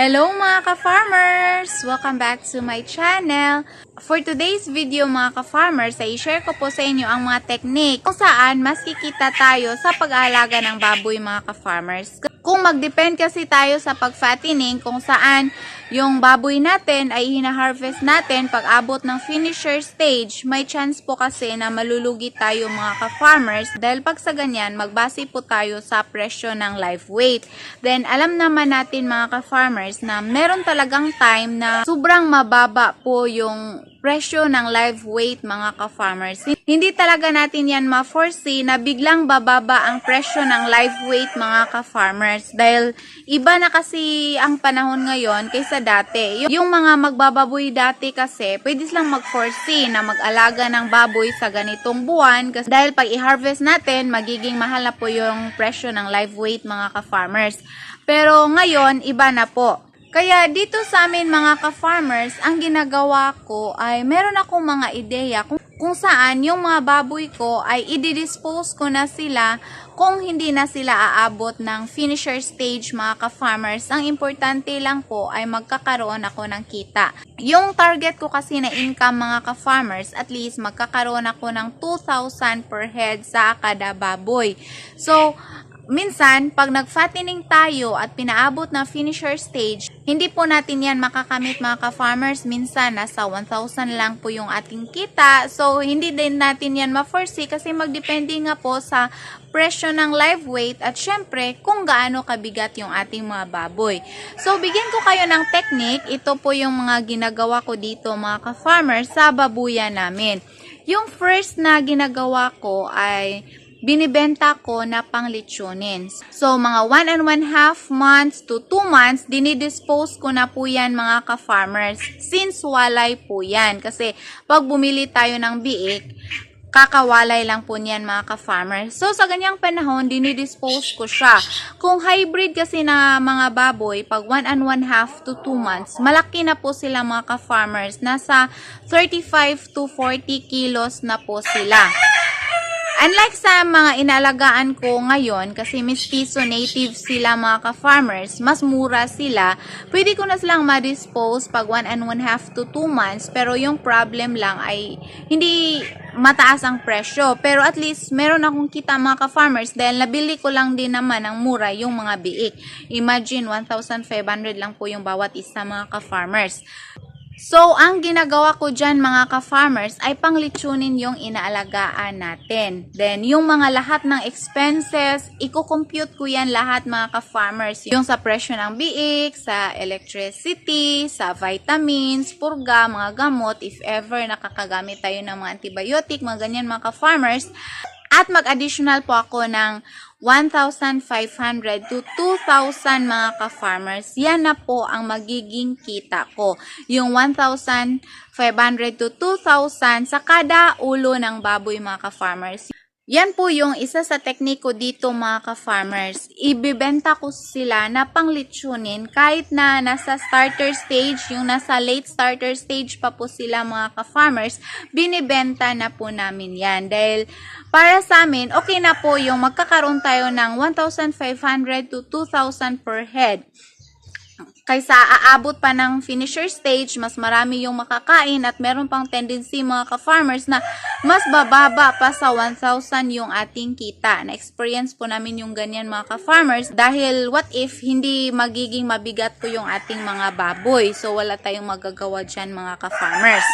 Hello mga ka-farmers! Welcome back to my channel. For today's video mga ka-farmers, ay share ko po sa inyo ang mga technique kung saan mas kikita tayo sa pag-aalaga ng baboy mga ka-farmers. Kung mag-depend kasi tayo sa pag-fattening kung saan yung baboy natin ay hina-harvest natin pag abot ng finisher stage, may chance po kasi na malulugi tayo mga ka-farmers dahil pag sa ganyan, magbase po tayo sa presyo ng live weight. Then, alam naman natin mga ka-farmers na meron talagang time na sobrang mababa po yung presyo ng live weight mga ka-farmers. Hindi talaga natin yan ma-foresee na biglang bababa ang presyo ng live weight mga ka-farmers dahil iba na kasi ang panahon ngayon kaysa dati. Yung, mga magbababoy dati kasi pwede silang mag-foresee na mag-alaga ng baboy sa ganitong buwan kasi dahil pag i-harvest natin magiging mahal na po yung presyo ng live weight mga ka-farmers. Pero ngayon iba na po. Kaya dito sa amin mga ka-farmers, ang ginagawa ko ay meron akong mga ideya kung, kung saan yung mga baboy ko ay i-dispose ko na sila kung hindi na sila aabot ng finisher stage mga ka-farmers. Ang importante lang po ay magkakaroon ako ng kita. Yung target ko kasi na income mga ka-farmers, at least magkakaroon ako ng 2,000 per head sa kada baboy. So, minsan, pag nag-fattening tayo at pinaabot na finisher stage, hindi po natin yan makakamit mga ka-farmers. Minsan, nasa 1,000 lang po yung ating kita. So, hindi din natin yan ma-foresee kasi magdepende nga po sa presyo ng live weight at syempre kung gaano kabigat yung ating mga baboy. So, bigyan ko kayo ng technique. Ito po yung mga ginagawa ko dito mga ka-farmers sa babuya namin. Yung first na ginagawa ko ay binibenta ko na panglitsunin. So, mga 1 and 1 half months to 2 months, dinidispose ko na po yan mga ka-farmers. Since walay po yan. Kasi, pag bumili tayo ng biik, kakawalay lang po niyan mga ka-farmers. So, sa ganyang panahon, dinidispose ko siya. Kung hybrid kasi na mga baboy, pag 1 and 1 half to 2 months, malaki na po sila mga ka-farmers. Nasa 35 to 40 kilos na po sila. Unlike sa mga inalagaan ko ngayon, kasi mestizo native sila mga ka-farmers, mas mura sila, pwede ko na silang ma-dispose pag 1 and 1 half to 2 months, pero yung problem lang ay hindi mataas ang presyo. Pero at least, meron akong kita mga ka-farmers dahil nabili ko lang din naman ang mura yung mga biik. Imagine, 1,500 lang po yung bawat isa mga ka-farmers. So, ang ginagawa ko dyan mga ka-farmers ay panglitsunin yung inaalagaan natin. Then, yung mga lahat ng expenses, i-compute ko yan lahat mga ka-farmers. Yung sa presyo ng biik, sa electricity, sa vitamins, purga, mga gamot, if ever nakakagamit tayo ng mga antibiotic, mga ganyan mga ka-farmers. At mag-additional po ako ng 1,500 to 2,000 mga ka-farmers. Yan na po ang magiging kita ko. Yung 1,500 to 2,000 sa kada ulo ng baboy mga ka-farmers. Yan po yung isa sa tekniko dito mga ka-farmers. Ibibenta ko sila na panglitsunin kahit na nasa starter stage, yung nasa late starter stage pa po sila mga ka-farmers, binibenta na po namin yan. Dahil para sa amin, okay na po yung magkakaroon tayo ng 1,500 to 2,000 per head kaysa aabot pa ng finisher stage, mas marami yung makakain at meron pang tendency mga ka-farmers na mas bababa pa sa 1,000 yung ating kita. Na-experience po namin yung ganyan mga ka-farmers dahil what if hindi magiging mabigat po yung ating mga baboy. So wala tayong magagawa dyan mga ka-farmers.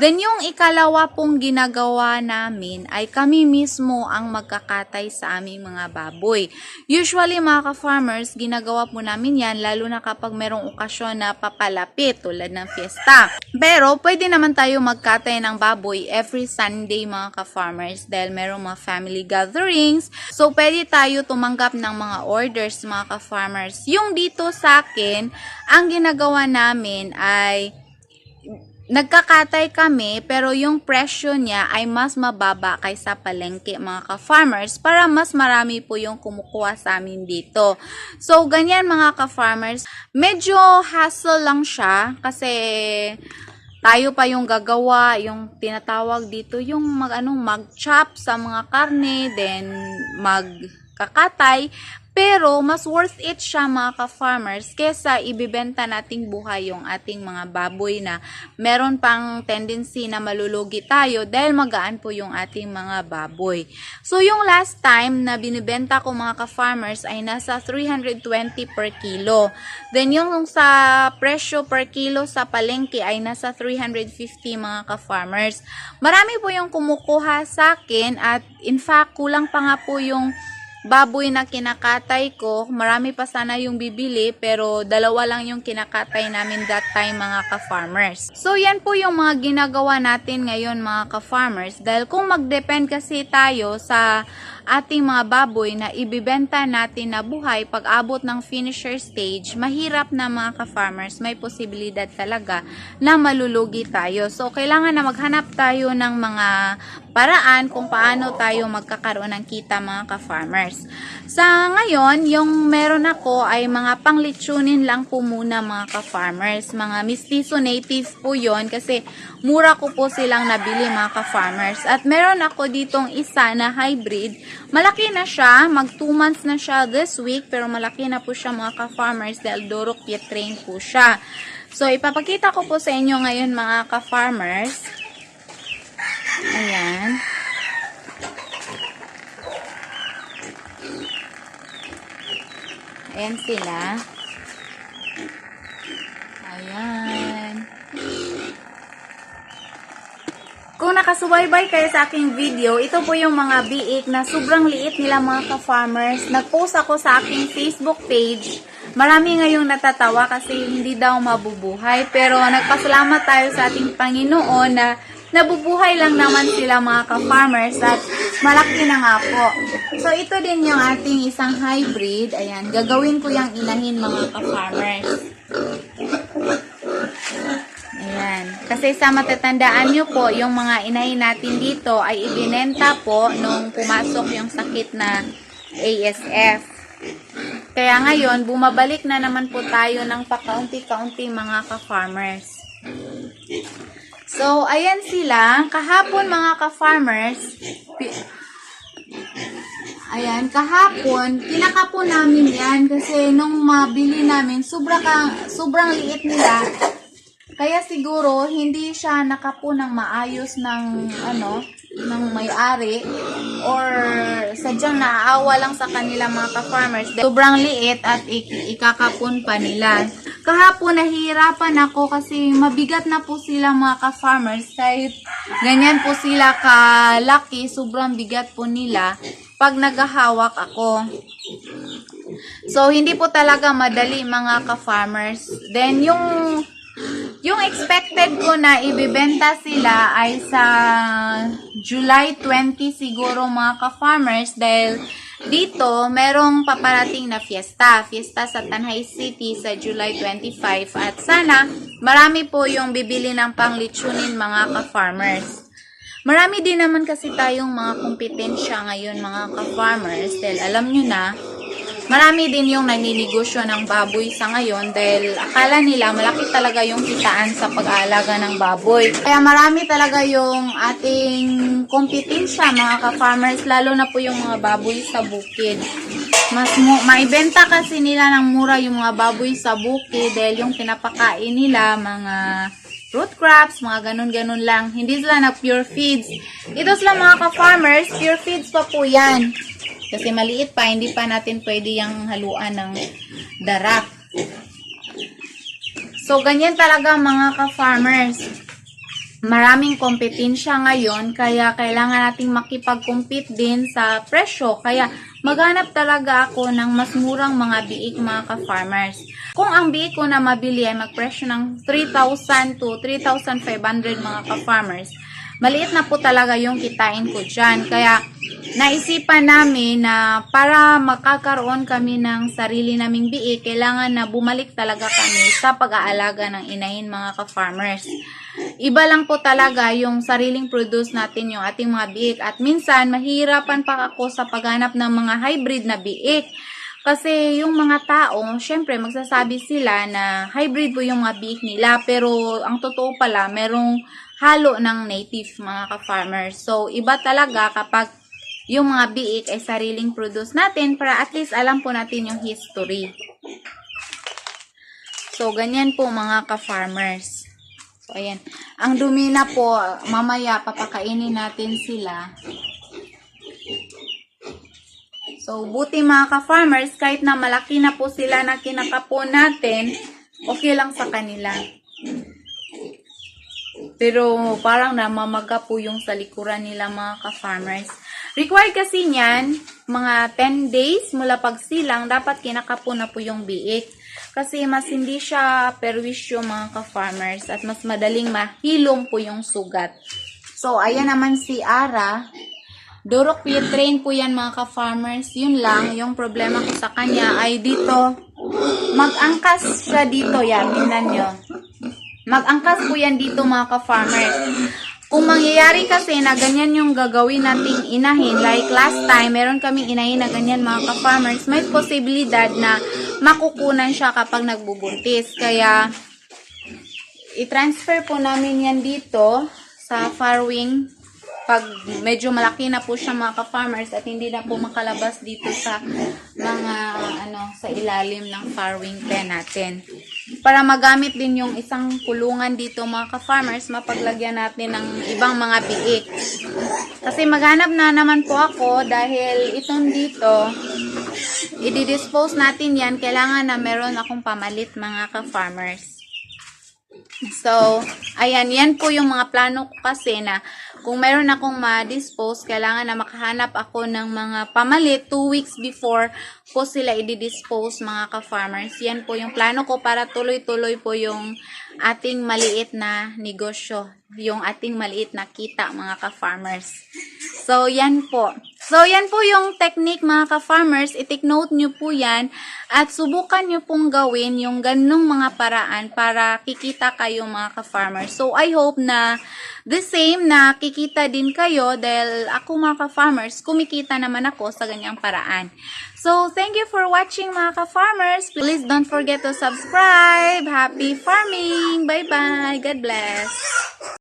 Then yung ikalawa pong ginagawa namin ay kami mismo ang magkakatay sa aming mga baboy. Usually mga ka-farmers, ginagawa po namin yan lalo na kapag merong okasyon na papalapit tulad ng fiesta. Pero pwede naman tayo magkatay ng baboy every Sunday mga ka-farmers dahil merong mga family gatherings. So pwede tayo tumanggap ng mga orders mga ka-farmers. Yung dito sa akin, ang ginagawa namin ay nagkakatay kami pero yung presyo niya ay mas mababa kaysa palengke mga ka-farmers para mas marami po yung kumukuha sa amin dito. So, ganyan mga ka-farmers. Medyo hassle lang siya kasi tayo pa yung gagawa, yung tinatawag dito, yung mag, ano, mag-chop sa mga karne, then mag kakatay. Pero, mas worth it siya mga ka-farmers kesa ibibenta nating buhay yung ating mga baboy na meron pang tendency na malulugi tayo dahil magaan po yung ating mga baboy. So, yung last time na binibenta ko mga ka-farmers ay nasa 320 per kilo. Then, yung sa presyo per kilo sa palengke ay nasa 350 mga ka-farmers. Marami po yung kumukuha sa akin at in fact, kulang pa nga po yung baboy na kinakatay ko, marami pa sana yung bibili pero dalawa lang yung kinakatay namin that time mga ka-farmers. So yan po yung mga ginagawa natin ngayon mga ka-farmers dahil kung mag-depend kasi tayo sa ating mga baboy na ibibenta natin na buhay pag abot ng finisher stage, mahirap na mga ka-farmers, may posibilidad talaga na malulugi tayo. So kailangan na maghanap tayo ng mga paraan kung paano tayo magkakaroon ng kita mga ka-farmers. Sa ngayon, yung meron ako ay mga panglitsunin lang po muna mga ka-farmers. Mga mistizo native po yon kasi mura ko po silang nabili mga ka-farmers. At meron ako ditong isa na hybrid. Malaki na siya, mag 2 months na siya this week pero malaki na po siya mga ka-farmers dahil Dorok Pietrain po siya. So, ipapakita ko po sa inyo ngayon mga ka-farmers. Ayan. Ayan sila. Ayan. Kung nakasubaybay kayo sa aking video, ito po yung mga biik na sobrang liit nila mga ka-farmers. Nag-post ako sa aking Facebook page. Marami ngayong natatawa kasi hindi daw mabubuhay. Pero nagpasalamat tayo sa ating Panginoon na nabubuhay lang naman sila mga ka-farmers at malaki na nga po. So ito din yung ating isang hybrid. Ayan, gagawin ko yung inahin mga ka-farmers. Ayan. Kasi sa matatandaan nyo po, yung mga inahin natin dito ay ibinenta po nung pumasok yung sakit na ASF. Kaya ngayon, bumabalik na naman po tayo ng pakaunti-kaunti mga ka-farmers. So, ayan sila. Kahapon mga ka-farmers, ayan, kahapon, kinakapo namin yan kasi nung mabili namin, sobra ka, sobrang liit nila. Kaya siguro, hindi siya nakapo ng maayos ng, ano, ng may-ari or sadyang naaawa lang sa kanila mga ka-farmers. Sobrang liit at ik- ikakapon pa nila. Kahapon nahihirapan ako kasi mabigat na po sila mga ka-farmers kahit ganyan po sila kalaki, sobrang bigat po nila pag naghahawak ako. So, hindi po talaga madali mga ka-farmers. Then, yung yung expected ko na ibibenta sila ay sa July 20 siguro mga ka-farmers dahil dito merong paparating na fiesta. Fiesta sa Tanhay City sa July 25 at sana marami po yung bibili ng panglitsunin mga ka-farmers. Marami din naman kasi tayong mga kompetensya ngayon mga ka-farmers dahil alam nyo na Marami din yung naninegosyo ng baboy sa ngayon dahil akala nila malaki talaga yung kitaan sa pag-aalaga ng baboy. Kaya marami talaga yung ating kompetensya mga ka-farmers, lalo na po yung mga baboy sa bukid. Mas mo, maibenta kasi nila ng mura yung mga baboy sa bukid dahil yung pinapakain nila mga root crops, mga ganun-ganun lang. Hindi sila na pure feeds. Ito sila mga ka-farmers, pure feeds pa po yan. Kasi maliit pa, hindi pa natin pwede yung haluan ng darak. So, ganyan talaga mga ka-farmers. Maraming kompetensya ngayon, kaya kailangan nating makipag-compete din sa presyo. Kaya, maghanap talaga ako ng mas murang mga biik mga ka-farmers. Kung ang biik ko na mabili ay magpresyo ng 3,000 to 3,500 mga ka-farmers, maliit na po talaga yung kitain ko dyan. Kaya, naisipan namin na para makakaroon kami ng sarili naming biik, kailangan na bumalik talaga kami sa pag-aalaga ng inahin mga ka-farmers. Iba lang po talaga yung sariling produce natin yung ating mga biik at minsan mahirapan pa ako sa paghanap ng mga hybrid na biik. Kasi yung mga tao, syempre magsasabi sila na hybrid po yung mga biik nila pero ang totoo pala merong halo ng native mga ka-farmers. So iba talaga kapag yung mga biik ay sariling produce natin para at least alam po natin yung history. So, ganyan po mga ka-farmers. So, ayan. Ang dumi na po, mamaya papakainin natin sila. So, buti mga ka-farmers, kahit na malaki na po sila na kinakapon natin, okay lang sa kanila. Pero parang namamaga po yung sa likuran nila mga ka-farmers. Required kasi niyan, mga 10 days mula pagsilang, dapat kinakapo na po yung biik. Kasi mas hindi siya perwisyo mga ka-farmers at mas madaling mahilom po yung sugat. So, ayan naman si Ara. Durok train po yan mga ka-farmers. Yun lang, yung problema ko sa kanya ay dito. Mag-angkas siya dito yan. Tingnan nyo. Mag-angkas po yan dito mga ka-farmers. Kung mangyayari kasi na ganyan yung gagawin nating inahin, like last time, meron kaming inahin na ganyan mga ka-farmers, may posibilidad na makukunan siya kapag nagbubuntis. Kaya, i-transfer po namin yan dito sa farwing pag medyo malaki na po siya mga ka-farmers at hindi na po makalabas dito sa mga ano sa ilalim ng farwing pen natin. Para magamit din yung isang kulungan dito mga ka-farmers, mapaglagyan natin ng ibang mga biik. Kasi maghanap na naman po ako dahil itong dito, i-dispose natin yan, kailangan na meron akong pamalit mga ka-farmers. So, ayan, yan po yung mga plano ko kasi na kung meron akong ma-dispose, kailangan na makahanap ako ng mga pamalit 2 weeks before po sila i-dispose mga ka-farmers. Yan po yung plano ko para tuloy-tuloy po yung ating maliit na negosyo, yung ating maliit na kita mga ka-farmers. So, yan po. So, yan po yung technique mga ka-farmers. I-take note nyo po yan at subukan nyo pong gawin yung ganung mga paraan para kikita kayo mga ka-farmers. So, I hope na the same na kikita din kayo dahil ako mga ka-farmers, kumikita naman ako sa ganyang paraan. So, thank you for watching mga ka-farmers. Please don't forget to subscribe. Happy farming! Bye-bye! God bless!